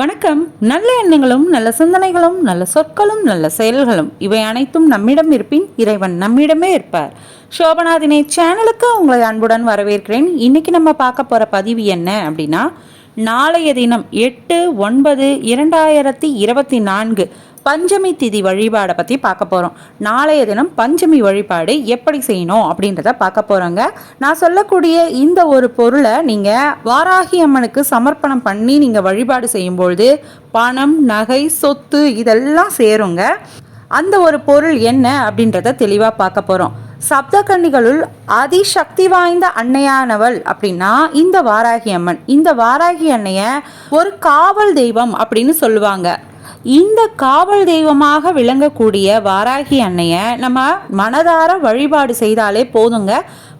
வணக்கம். நல்ல எண்ணங்களும் நல்ல சிந்தனைகளும் நல்ல சொற்களும் நல்ல செயல்களும் இவை அனைத்தும் நம்மிடம் இருப்பின் இறைவன் நம்மிடமே இருப்பார். சோபநாதினை சேனலுக்கு உங்களை அன்புடன் வரவேற்கிறேன். இன்னைக்கு நம்ம பார்க்க போற பதிவு என்ன அப்படின்னா நாளைய தினம் எட்டு ஒன்பது இரண்டாயிரத்தி இருபத்தி நான்கு பஞ்சமி திதி வழிபாடை பற்றி பார்க்க போகிறோம் நாளைய தினம் பஞ்சமி வழிபாடு எப்படி செய்யணும் அப்படின்றத பார்க்க போகிறோங்க நான் சொல்லக்கூடிய இந்த ஒரு பொருளை நீங்கள் வாராகி அம்மனுக்கு சமர்ப்பணம் பண்ணி நீங்கள் வழிபாடு செய்யும்பொழுது பணம் நகை சொத்து இதெல்லாம் சேருங்க. அந்த ஒரு பொருள் என்ன அப்படின்றத தெளிவாக பார்க்க போகிறோம் சப்தகன்னிகளுள் அதிசக்தி வாய்ந்த அன்னையானவள் அப்படின்னா இந்த வாராகி அம்மன். இந்த வாராகி அன்னைய ஒரு காவல் தெய்வம் அப்படின்னு சொல்லுவாங்க. இந்த காவல் தெய்வமாக விளங்கக்கூடிய வாராகி அன்னைய நம்ம மனதார வழிபாடு செய்தாலே போதுங்க.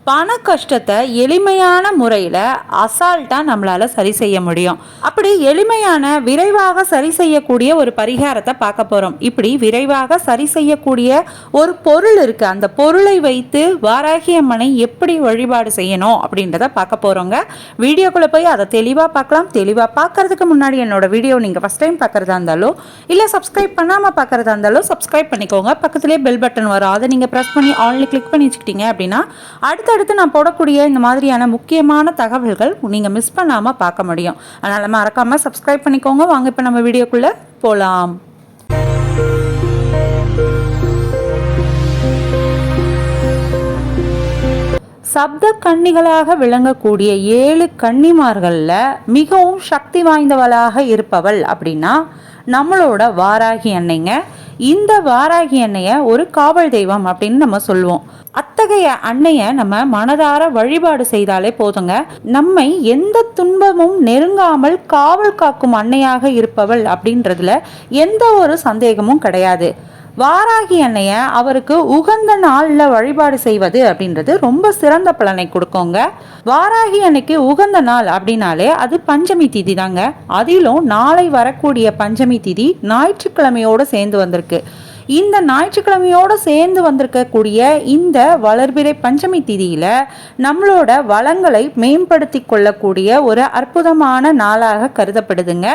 பண கஷ்டத்தை எளிமையான முறையில் அசால்ட்டாக நம்மளால் சரி செய்ய முடியும். அப்படி எளிமையான விரைவாக சரி செய்யக்கூடிய ஒரு பரிகாரத்தை பார்க்க போகிறோம் இப்படி விரைவாக சரி செய்யக்கூடிய ஒரு பொருள் இருக்குது அந்த பொருளை வைத்து வாராகி அம்மனை எப்படி வழிபாடு செய்யணும் அப்படின்றத பார்க்க போகிறோங்க வீடியோக்குள்ளே போய் அதை தெளிவாக பார்க்கலாம். தெளிவாக பார்க்கறதுக்கு முன்னாடி என்னோட வீடியோ நீங்கள் ஃபஸ்ட் டைம் பார்க்குறதா இருந்தாலும் இல்லை சப்ஸ்கிரைப் பண்ணாமல் பார்க்குறதா இருந்தாலும் சப்ஸ்கிரைப் பண்ணிக்கோங்க. பக்கத்துலேயே பெல் பட்டன் வரும். அதை நீங்கள் ப்ரெஸ் பண்ணி ஆன்லைன் கிளிக் பண்ணி வச்சுக்கிட்டீங்க அப்படின்னா அடுத்தடுத்து நான் போடக்கூடிய இந்த மாதிரியான முக்கியமான தகவல்கள் நீங்கள் மிஸ் பண்ணாமல் பார்க்க முடியும். அதனால் மறக்காமல் சப்ஸ்கிரைப் பண்ணிக்கோங்க. வாங்க இப்போ நம்ம வீடியோக்குள்ளே போகலாம் சப்த கன்னிகளாக விளங்கக்கூடிய ஏழு கன்னிமார்களில் மிகவும் சக்தி வாய்ந்தவளாக இருப்பவள் அப்படின்னா நம்மளோட வாராகி அன்னைங்க. இந்த வாராகி அன்னைய ஒரு காவல் தெய்வம் அப்படின்னு நம்ம சொல்லுவோம் அத்தகைய அன்னைய நம்ம மனதார வழிபாடு செய்தாலே போதுங்க. நம்மை எந்த துன்பமும் நெருங்காமல் காவல் காக்கும் அன்னையாக இருப்பவள் அப்படின்றதுல எந்த ஒரு சந்தேகமும் கிடையாது. வாராகி அன்னைய அவருக்கு உகந்த நாளில் வழிபாடு செய்வது அப்படின்றது ரொம்ப சிறந்த பலனை கொடுக்குங்க. வாராகி அன்னைக்கு உகந்த நாள் அப்படின்னாலே அது பஞ்சமி திதி தாங்க. அதிலும் நாளை வரக்கூடிய பஞ்சமி திதி ஞாயிற்றுக்கிழமையோடு சேர்ந்து வந்திருக்கு. இந்த ஞாயிற்றுக்கிழமையோடு சேர்ந்து வந்திருக்கக்கூடிய இந்த வளர்பிறை பஞ்சமி திதியில் நம்மளோட வளங்களை மேம்படுத்தி கொள்ளக்கூடிய ஒரு அற்புதமான நாளாக கருதப்படுதுங்க.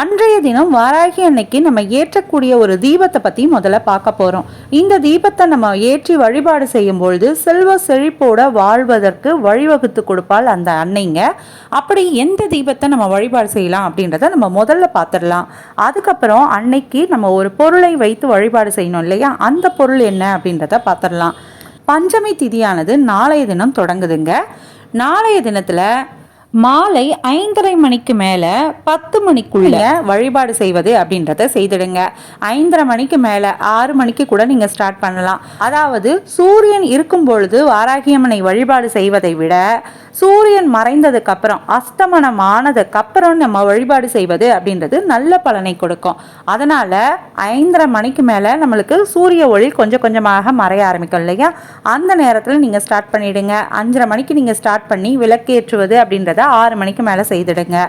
அன்றைய தினம் வாராகி அன்னைக்கு நம்ம ஏற்றக்கூடிய ஒரு தீபத்தை பற்றி முதல்ல பார்க்க போகிறோம் இந்த தீபத்தை நம்ம ஏற்றி வழிபாடு செய்யும் பொழுது செல்வ செழிப்போட வாழ்வதற்கு வழிவகுத்து கொடுப்பாள் அந்த அன்னைங்க. அப்படி எந்த தீபத்தை நம்ம வழிபாடு செய்யலாம் அப்படின்றத நம்ம முதல்ல பார்த்துடலாம். அதுக்கப்புறம் அன்னைக்கு நம்ம ஒரு பொருளை வைத்து வழிபாடு செய்யணும் இல்லையா? அந்த பொருள் என்ன அப்படின்றத பார்த்துடலாம். பஞ்சமி திதியானது நாளைய தினம் தொடங்குதுங்க. நாளைய தினத்தில் மாலை ஐந்தரை மணிக்கு மேலே பத்து மணிக்குள்ள வழிபாடு செய்வது அப்படின்றத செய்திடுங்க. ஐந்தரை மணிக்கு மேலே ஆறு மணிக்கு கூட நீங்கள் ஸ்டார்ட் பண்ணலாம். அதாவது சூரியன் இருக்கும் பொழுது வாராகியம்மனை வழிபாடு செய்வதை விட சூரியன் மறைந்ததுக்கு அப்புறம் அஸ்தமனம் ஆனதுக்கு அப்புறம் நம்ம வழிபாடு செய்வது அப்படின்றது நல்ல பலனை கொடுக்கும். அதனால் ஐந்தரை மணிக்கு மேலே நம்மளுக்கு சூரிய ஒளி கொஞ்சம் கொஞ்சமாக மறைய ஆரம்பிக்கும் இல்லையா? அந்த நேரத்தில் நீங்கள் ஸ்டார்ட் பண்ணிவிடுங்க அஞ்சரை மணிக்கு நீங்கள் ஸ்டார்ட் பண்ணி விளக்கேற்றுவது அப்படின்றத ஆறு மணிக்கு மேலே செய்திடுங்க.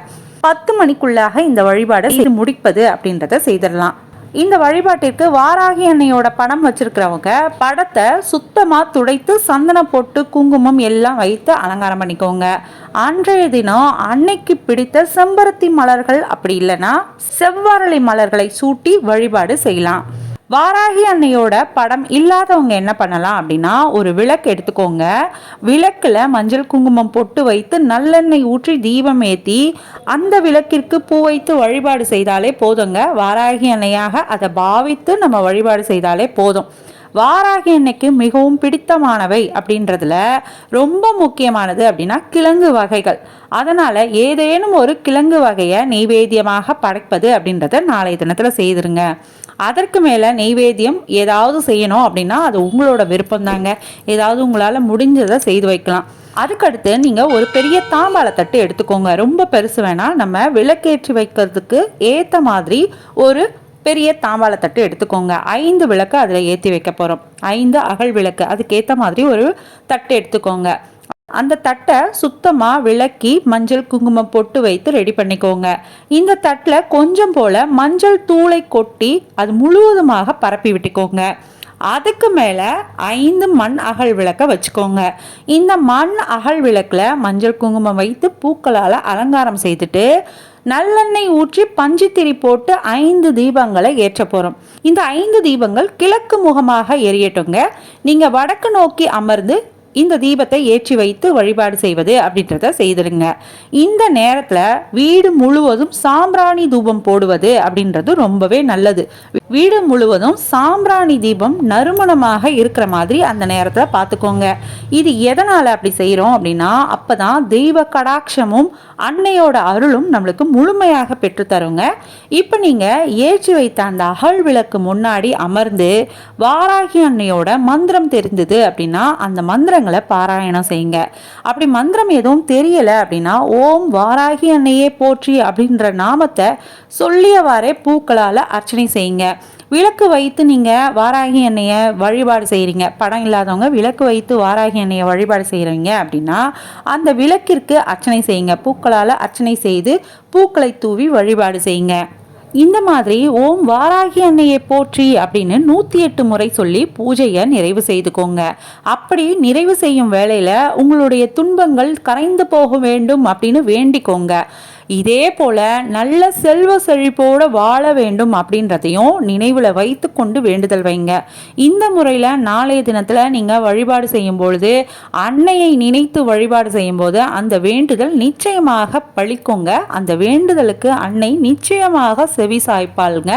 பத்து மணிக்குள்ளாக இந்த வழிபாடை செய்து முடிப்பது அப்படின்றத செய்திடலாம். இந்த வழிபாட்டிற்கு வாராகி அன்னையோட படம் வச்சிருக்கிறவங்க படத்தை சுத்தமாக துடைத்து சந்தன போட்டு குங்குமம் எல்லாம் வைத்து அலங்காரம் பண்ணிக்கோங்க. அன்றைய தினம் அன்னைக்கு பிடித்த செம்பருத்தி மலர்கள் அப்படி இல்லைன்னா செவ்வாரலை மலர்களை சூட்டி வழிபாடு செய்யலாம். வாராகி அன்னையோட படம் இல்லாதவங்க என்ன பண்ணலாம் அப்படின்னா ஒரு விளக்கு எடுத்துக்கோங்க. விளக்கில் மஞ்சள் குங்குமம் பொட்டு வைத்து நல்லெண்ணெய் ஊற்றி தீபம் ஏற்றி அந்த விளக்கிற்கு பூ வைத்து வழிபாடு செய்தாலே போதுங்க. வாராகி அன்னையாக அதை பாவித்து நம்ம வழிபாடு செய்தாலே போதும். வாராகி அன்னைக்கு மிகவும் பிடித்தமானவை அப்படின்றதுல ரொம்ப முக்கியமானது அப்படின்னா கிழங்கு வகைகள். அதனால் ஏதேனும் ஒரு கிழங்கு வகையை நெய்வேத்தியமாக படைப்பது அப்படின்றத நாளைய தினத்தில் செய்திருங்க. அதற்கு மேலே நெய்வேத்தியம் ஏதாவது செய்யணும் அப்படின்னா அது உங்களோட விருப்பம் தாங்க ஏதாவது உங்களால் முடிஞ்சதை செய்து வைக்கலாம். அதுக்கடுத்து நீங்கள் ஒரு பெரிய தாம்பாளத்தட்டு எடுத்துக்கோங்க. ரொம்ப பெருசு வேணால் நம்ம விளக்கேற்றி வைக்கிறதுக்கு ஏற்ற மாதிரி ஒரு பெரிய தாம்பாளத்தட்டு எடுத்துக்கோங்க. ஐந்து விளக்கு அதில் ஏற்றி வைக்க போகிறோம் ஐந்து அகல் விளக்கு. அதுக்கேற்ற மாதிரி ஒரு தட்டு எடுத்துக்கோங்க. அந்த தட்டை சுத்தமாக விளக்கி மஞ்சள் குங்குமம் பொட்டு வைத்து ரெடி பண்ணிக்கோங்க. இந்த தட்டில் கொஞ்சம் போல் மஞ்சள் தூளை கொட்டி அது முழுவதுமாக பரப்பி விட்டுக்கோங்க. அதுக்கு மேலே ஐந்து மண் அகல் விளக்கை வச்சுக்கோங்க. இந்த மண் அகல் விளக்கில் மஞ்சள் குங்குமம் வைத்து பூக்களால் அலங்காரம் செய்துட்டு நல்லெண்ணெய் ஊற்றி பஞ்சுத்திரி போட்டு ஐந்து தீபங்களை ஏற்ற போகிறோம் இந்த ஐந்து தீபங்கள் கிழக்கு முகமாக எரியட்டுங்க. நீங்கள் வடக்கு நோக்கி அமர்ந்து இந்த தீபத்தை ஏற்றி வைத்து வழிபாடு செய்வது அப்படின்றத செய்திருங்க. இந்த நேரத்தில் வீடு முழுவதும் சாம்பிராணி தூபம் போடுவது அப்படின்றது ரொம்பவே நல்லது. வீடு முழுவதும் சாம்பிராணி தீபம் நறுமணமாக இருக்கிற மாதிரி அந்த நேரத்தில் பார்த்துக்கோங்க. இது எதனால் அப்படி செய்கிறோம் அப்படின்னா அப்போ தான் தெய்வ கடாட்சமும் அன்னையோட அருளும் நம்மளுக்கு முழுமையாக பெற்றுத்தருங்க இப்போ நீங்கள் ஏற்றி வைத்த அந்த அகல் விளக்கு முன்னாடி அமர்ந்து வாராகி அன்னையோட மந்திரம் தெரிந்தது அப்படின்னா அந்த மந்திரம் பாராயணம் செய்யுங்க. அப்படி மந்திரம் எதுவும் தெரியலை அப்படின்னா ஓம் வாராகி அன்னையே போற்றி அப்படின்ற நாமத்தை சொல்லியவாறே பூக்களால் அர்ச்சனை செய்யுங்க. விளக்கு வைத்து நீங்கள் வாராகி எண்ணெயை வழிபாடு செய்கிறீங்க படம் இல்லாதவங்க விளக்கு வைத்து வாராகி எண்ணெயை வழிபாடு செய்கிறீங்க அப்படின்னா அந்த விளக்கிற்கு அர்ச்சனை செய்யுங்க. பூக்களால் அர்ச்சனை செய்து பூக்களை தூவி வழிபாடு செய்யுங்க. இந்த மாதிரி ஓம் வாராகி அன்னையை போற்றி அப்படின்னு நூற்றி எட்டு முறை சொல்லி பூஜையை நிறைவு செய்துக்கோங்க. அப்படி நிறைவு செய்யும் வேலையில் உங்களுடைய துன்பங்கள் கரைந்து போக வேண்டும் அப்படின்னு வேண்டிக்கோங்க. இதே போல நல்ல செல்வ செழிப்போடு வாழ வேண்டும் அப்படின்றதையும் நினைவில் வைத்து கொண்டு வேண்டுதல் வைங்க. இந்த முறையில் நாளைய தினத்தில் நீங்கள் வழிபாடு செய்யும் பொழுது அன்னையை நினைத்து வழிபாடு செய்யும்போது அந்த வேண்டுதல் நிச்சயமாக பழிக்குங்க. அந்த வேண்டுதலுக்கு அன்னை நிச்சயமாக செவி சாய்ப்பாளுங்க.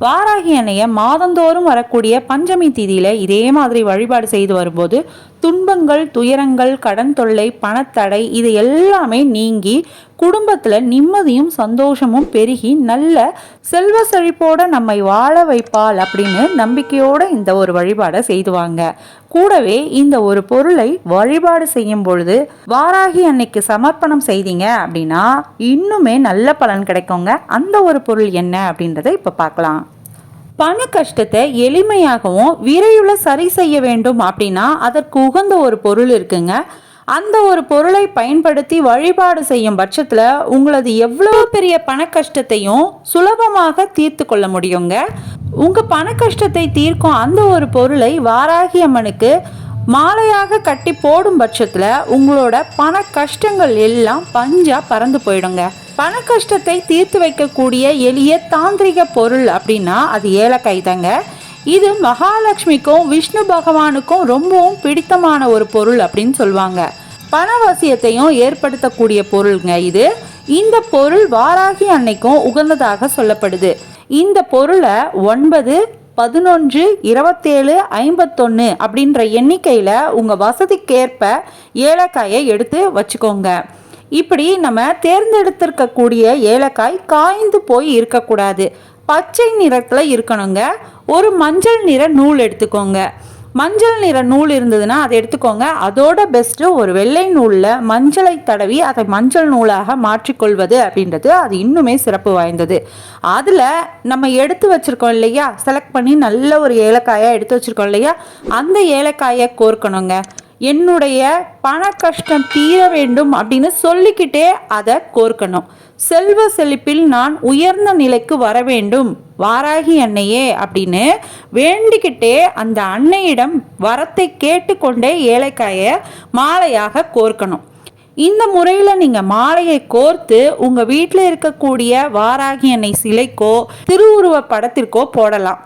வாராகி அன்னையை மாதந்தோறும் வரக்கூடிய பஞ்சமி தீதியில் இதே மாதிரி வழிபாடு செய்து வரும்போது துன்பங்கள் துயரங்கள் கடன் தொல்லை பணத்தடை இது எல்லாமே நீங்கி குடும்பத்தில் நிம்மதியும் சந்தோஷமும் பெருகி நல்ல செல்வ செழிப்போட நம்மை வாழ வைப்பாள் அப்படின்னு நம்பிக்கையோடு இந்த ஒரு வழிபாடை செய்துவாங்க. கூடவே இந்த ஒரு பொருளை வழிபாடு செய்யும் பொழுது வாராகி அன்னைக்கு சமர்ப்பணம் செய்தீங்க அப்படின்னா இன்னுமே நல்ல பலன் கிடைக்குங்க. அந்த ஒரு பொருள் என்ன? அப்படின்றத இப்போ பார்க்கலாம். பண கஷ்டத்தை எளிமையாகவும் விரைவில் சரி செய்ய வேண்டும் அப்படின்னா அதற்கு உகந்த ஒரு பொருள் இருக்குங்க. அந்த ஒரு பொருளை பயன்படுத்தி வழிபாடு செய்யும் பட்சத்தில் உங்களது எவ்வளோ பெரிய பண கஷ்டத்தையும் சுலபமாக தீர்த்து கொள்ள முடியுங்க. உங்கள் பண கஷ்டத்தை தீர்க்கும் அந்த ஒரு பொருளை வாராகி அம்மனுக்கு மாலையாக கட்டி போடும் பட்சத்தில் உங்களோட பண கஷ்டங்கள் எல்லாம் பஞ்சா பறந்து போயிடுங்க. பண கஷ்டத்தை தீர்த்து வைக்கக்கூடிய எளிய தாந்திரிக பொருள் அப்படின்னா அது ஏலக்காய் தாங்க. இது மகாலட்சுமிக்கும் விஷ்ணு பகவானுக்கும் ரொம்பவும் பிடித்தமான ஒரு பொருள் அப்படின்னு சொல்லுவாங்க. பணவசியத்தையும் ஏற்படுத்தக்கூடிய பொருளுங்க இது. இந்த பொருள் வாராகி அன்னைக்கும் உகந்ததாக சொல்லப்படுது. இந்த பொருளை ஒன்பது பதினொன்று இருபத்தேழு ஐம்பத்தொன்று அப்படின்ற எண்ணிக்கையில் உங்கள் வசதிக்கேற்ப ஏலக்காயை எடுத்து வச்சுக்கோங்க. இப்படி நம்ம தேர்ந்தெடுத்திருக்கக்கூடிய ஏலக்காய் காய்ந்து போய் இருக்கக்கூடாது. பச்சை நிறத்தில் இருக்கணுங்க. ஒரு மஞ்சள் நிற நூல் எடுத்துக்கோங்க. மஞ்சள் நிற நூல் இருந்ததுன்னா அதை எடுத்துக்கோங்க. அதோட பெஸ்ட்டு ஒரு வெள்ளை நூலில் மஞ்சளை தடவி அதை மஞ்சள் நூலாக மாற்றிக்கொள்வது அப்படின்றது அது இன்னுமே சிறப்பு வாய்ந்தது. அதில் நம்ம எடுத்து வச்சுருக்கோம் இல்லையா? செலக்ட் பண்ணி நல்ல ஒரு ஏலக்காயாக எடுத்து வச்சுருக்கோம் இல்லையா? அந்த ஏலக்காயை கோர்க்கணுங்க. என்னுடைய பண கஷ்டம் தீர வேண்டும் அப்படின்னு சொல்லிக்கிட்டே அதை கோர்க்கணும். செல்வ செழிப்பில் நான் உயர்ந்த நிலைக்கு வர வேண்டும். வாராகி அன்னையே அப்படின்னு வேண்டிக்கிட்டே அந்த அன்னையிடம் வரத்தை கேட்டுக்கொண்டே ஏழைக்காயை மாலையாக கோர்க்கணும். இந்த முறையில் நீங்கள் மாலையை கோர்த்து உங்கள் வீட்டில் இருக்கக்கூடிய வாராகி அன்னை சிலைக்கோ திருவுருவ படத்திற்கோ போடலாம்.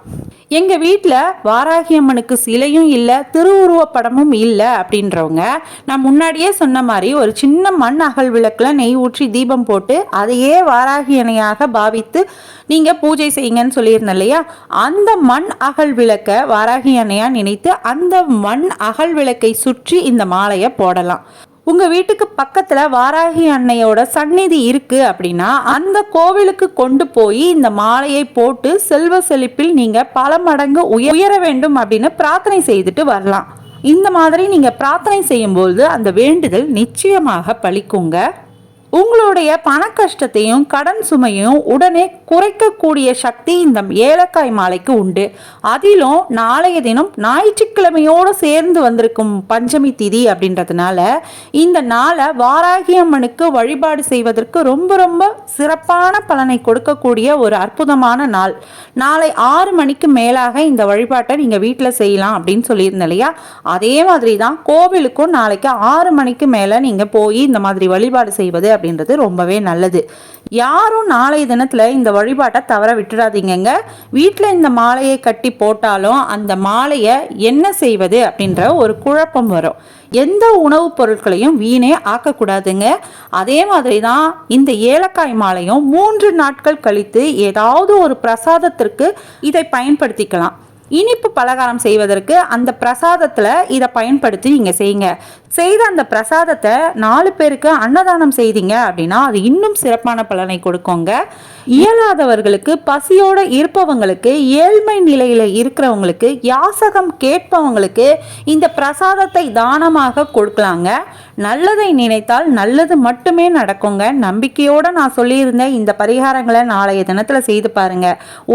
எங்கள் வீட்டில் வாராகி அம்மனுக்கு சிலையும் இல்லை திருவுருவப்படமும் இல்லை அப்படின்றவங்க நான் முன்னாடியே சொன்ன மாதிரி ஒரு சின்ன மண் அகல் விளக்கில் நெய் ஊற்றி தீபம் போட்டு அதையே வாராகி அணையாக பாவித்து நீங்கள் பூஜை செய்யுங்கன்னு சொல்லியிருந்தேன் இல்லையா? அந்த மண் அகல் விளக்கை வாராகி அணையாக நினைத்து அந்த மண் அகல் விளக்கை சுற்றி இந்த மாலையை போடலாம். உங்க வீட்டுக்கு பக்கத்துல வாராகி அன்னையோட சந்நிதி இருக்கு அப்படின்னா அந்த கோவிலுக்கு கொண்டு போய் இந்த மாலையை போட்டு செல்வ செழிப்பில் நீங்க பல மடங்கு உயர வேண்டும் அப்படின்னு பிரார்த்தனை செய்துட்டு வரலாம். இந்த மாதிரி நீங்க பிரார்த்தனை செய்யும்போது அந்த வேண்டுதல் நிச்சயமாக பழிக்குங்க. உங்களுடைய பண கஷ்டத்தையும் கடன் சுமையும் உடனே குறைக்கக்கூடிய சக்தி இந்த ஏலக்காய் மாலைக்கு உண்டு. அதிலும் நாளைய தினம் ஞாயிற்றுக்கிழமையோடு சேர்ந்து வந்திருக்கும் பஞ்சமி திதி அப்படின்றதுனால இந்த நாளை வாராகி அம்மனுக்கு வழிபாடு செய்வதற்கு ரொம்ப ரொம்ப சிறப்பான பலனை கொடுக்கக்கூடிய ஒரு அற்புதமான நாள். நாளை ஆறு மணிக்கு மேலாக இந்த வழிபாட்டை நீங்கள் வீட்டில் செய்யலாம் அப்படின்னு சொல்லியிருந்தேன் இல்லையா? அதே மாதிரி தான் கோவிலுக்கும் நாளைக்கு ஆறு மணிக்கு மேலே நீங்கள் போய் இந்த மாதிரி வழிபாடு செய்வது அப்படின்றது ரொம்பவே நல்லது. யாரும் நாளைய தினத்தில் இந்த வழிபாட்டை தவற விட்டுறாதீங்கங்க. வீட்டில் இந்த மாலையை கட்டி போட்டாலும் அந்த மாலையை என்ன செய்வது அப்படின்ற ஒரு குழப்பம் வரும். எந்த உணவுப் பொருட்களையும் வீணே ஆக்கக்கூடாதுங்க. அதே மாதிரி தான் இந்த ஏலக்காய் மாலையும் மூன்று நாட்கள் கழித்து ஏதாவது ஒரு பிரசாதத்திற்கு இதை பயன்படுத்திக்கலாம். இனிப்பு பலகாரம் செய்வதற்கு அந்த பிரசாதத்தில் இதை பயன்படுத்தி நீங்கள் செய்யுங்க. செய்த அந்த பிரசாதத்தை நாலு பேருக்கு அன்னதானம் செய்தீங்க அப்படின்னா அது இன்னும் சிறப்பான பலனை கொடுக்குங்க. இயலாதவர்களுக்கு பசியோடு இருப்பவங்களுக்கு ஏழ்மை நிலையில் இருக்கிறவங்களுக்கு யாசகம் கேட்பவங்களுக்கு இந்த பிரசாதத்தை தானமாக கொடுக்கலாங்க. நல்லதை நினைத்தால் நல்லது மட்டுமே நடக்குங்க. நம்பிக்கையோடு நான் சொல்லியிருந்தேன் இந்த பரிகாரங்களை நாளைய தினத்தில் செய்து பாருங்க.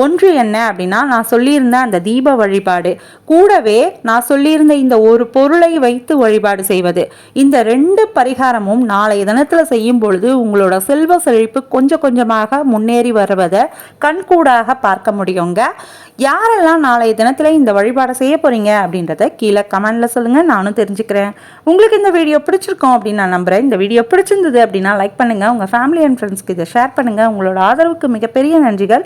ஒன்று என்ன அப்படின்னா நான் சொல்லியிருந்த அந்த தீப வழிபாடு. கூடவே நான் சொல்லியிருந்த இந்த ஒரு பொருளை வைத்து வழிபாடு செய்வது. இந்த ரெண்டு பரிகாரமும் நாளைய தினத்தில் செய்யும் பொழுது உங்களோட செல்வ செழிப்பு கொஞ்சம் கொஞ்சமாக முன்னேறி வருவதை கண்கூடாக பார்க்க முடியுங்க. யாரெல்லாம் நாளைய தினத்தில் இந்த வழிபாடை செய்ய போகிறீங்க அப்படின்றத கீழே கமெண்டில் சொல்லுங்கள் நானும் தெரிஞ்சுக்கிறேன். உங்களுக்கு இந்த வீடியோ பிடிச்சிருக்கோம் அப்படின்னு நான் நம்புகிறேன் இந்த வீடியோ பிடிச்சிருந்தது அப்படின்னா லைக் பண்ணுங்கள் உங்கள் ஃபேமிலி அண்ட் ஃப்ரெண்ட்ஸ்க்கு இதை ஷேர் பண்ணுங்க. உங்களோட ஆதரவுக்கு மிகப்பெரிய நன்றிகள்.